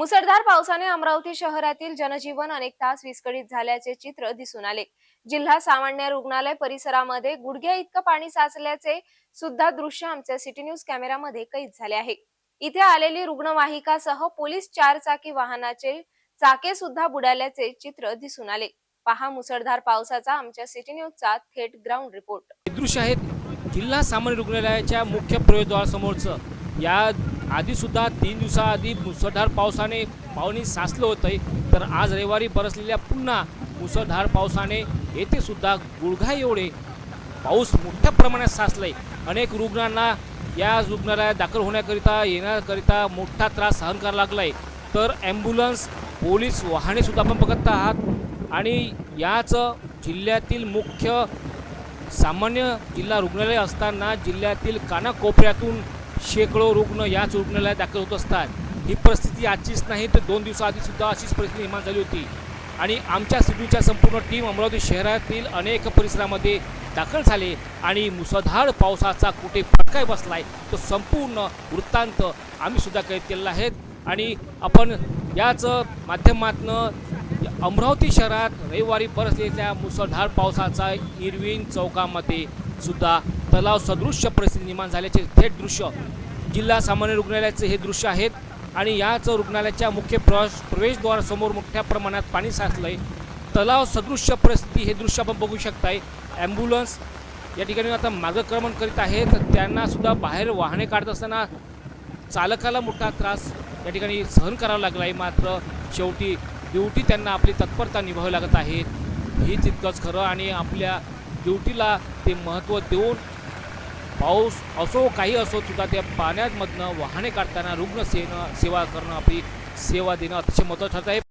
मुसळधार पावसाने अमरावती शहरातील जनजीवन अनेक तास विस्कळीत झाल्याचे चित्र दिसून आले. जिल्हा सामान्य रुग्णालय परिसरामध्ये गुडघ्या इतकं पाणी साचल्याचे सुद्धा दृश्य आमच्या सिटी न्यूज कॅमेरामध्ये कैद झाले आहे. इथे आलेली रुग्णवाहिकासह पोलीस चारचाकी वाहनाचे चाके सुद्धा बुडाल्याचे चित्र दिसून आले. पहा मुसळधार पावसाचा आमच्या सिटी न्यूजचा थेट ग्राउंड रिपोर्ट. दृश्य आहेत जिल्हा सामान्य रुग्णालयाच्या मुख्य प्रवेशद्वारासमोरचं या आधीसुद्धा तीन दिवसाआधी मुसळधार पावसाने पावणी साचलं होतं तर आज रविवारी बरसलेल्या पुन्हा मुसळधार पावसाने येथे सुद्धा गुडघा एवढे पाऊस मोठ्या प्रमाणात साचलाय. अनेक रुग्णांना या रुग्णालयात दाखल होण्याकरिता येण्याकरिता मोठा त्रास सहन करावा लागलाय. तर ॲम्ब्युलन्स पोलीस वाहने सुद्धा आपण बघत आहात. आणि याच जिल्ह्यातील मुख्य सामान्य जिल्हा रुग्णालय असताना जिल्ह्यातील कानाकोपऱ्यातून शेकडो रुग्ण याच रुग्णालयात दाखल होत असतात. ही परिस्थिती आजचीच नाही तर दोन दिवसाआधी सुद्धा अशीच परिस्थिती निर्माण झाली होती. आणि आमच्या सिडूच्या संपूर्ण टीम अमरावती शहरातील अनेक परिसरामध्ये दाखल झाले आणि मुसळधार पावसाचा कुठे फटकाय बसलाय तो संपूर्ण वृत्तांत आम्ही सुद्धा कैद केलेला आहेत आणि आपण याच माध्यमातनं अमरावती शहरात रविवारी बरसलेल्या मुसळधार पावसाचा इरविन चौकामध्ये सुद्धा तलाव सदृश्य परिस्थिती निर्माण झाल्याचे थेट दृश्य जिल्हा सामान्य रुग्णालयाचे हे दृश्य आहेत. आणि याच रुग्णालयाच्या मुख्य प्रवेश प्रवेशद्वारासमोर मोठ्या प्रमाणात पाणी साचलंय. तलाव सदृश्य परिस्थिती हे दृश्य आपण बघू शकताय. ॲम्ब्युलन्स या ठिकाणी आता मार्गक्रमण करीत आहेत. त्यांना सुद्धा बाहेर वाहने काढत असताना चालकाला मोठा त्रास या ठिकाणी सहन करावा लागला आहे मात्र शेवटी ड्युटी त्यांना आपली तत्परता निभावी लागत आहे. हे तितकंच खरं. आणि आपल्या ड्युटीला ते महत्त्व देऊन पाऊस असो काही असो सुद्धा त्या पाण्यामधनं वाहने काढताना रुग्ण सेवा करणं आपली सेवा देणं अतिशय महत्त्वाचं ठरत आहे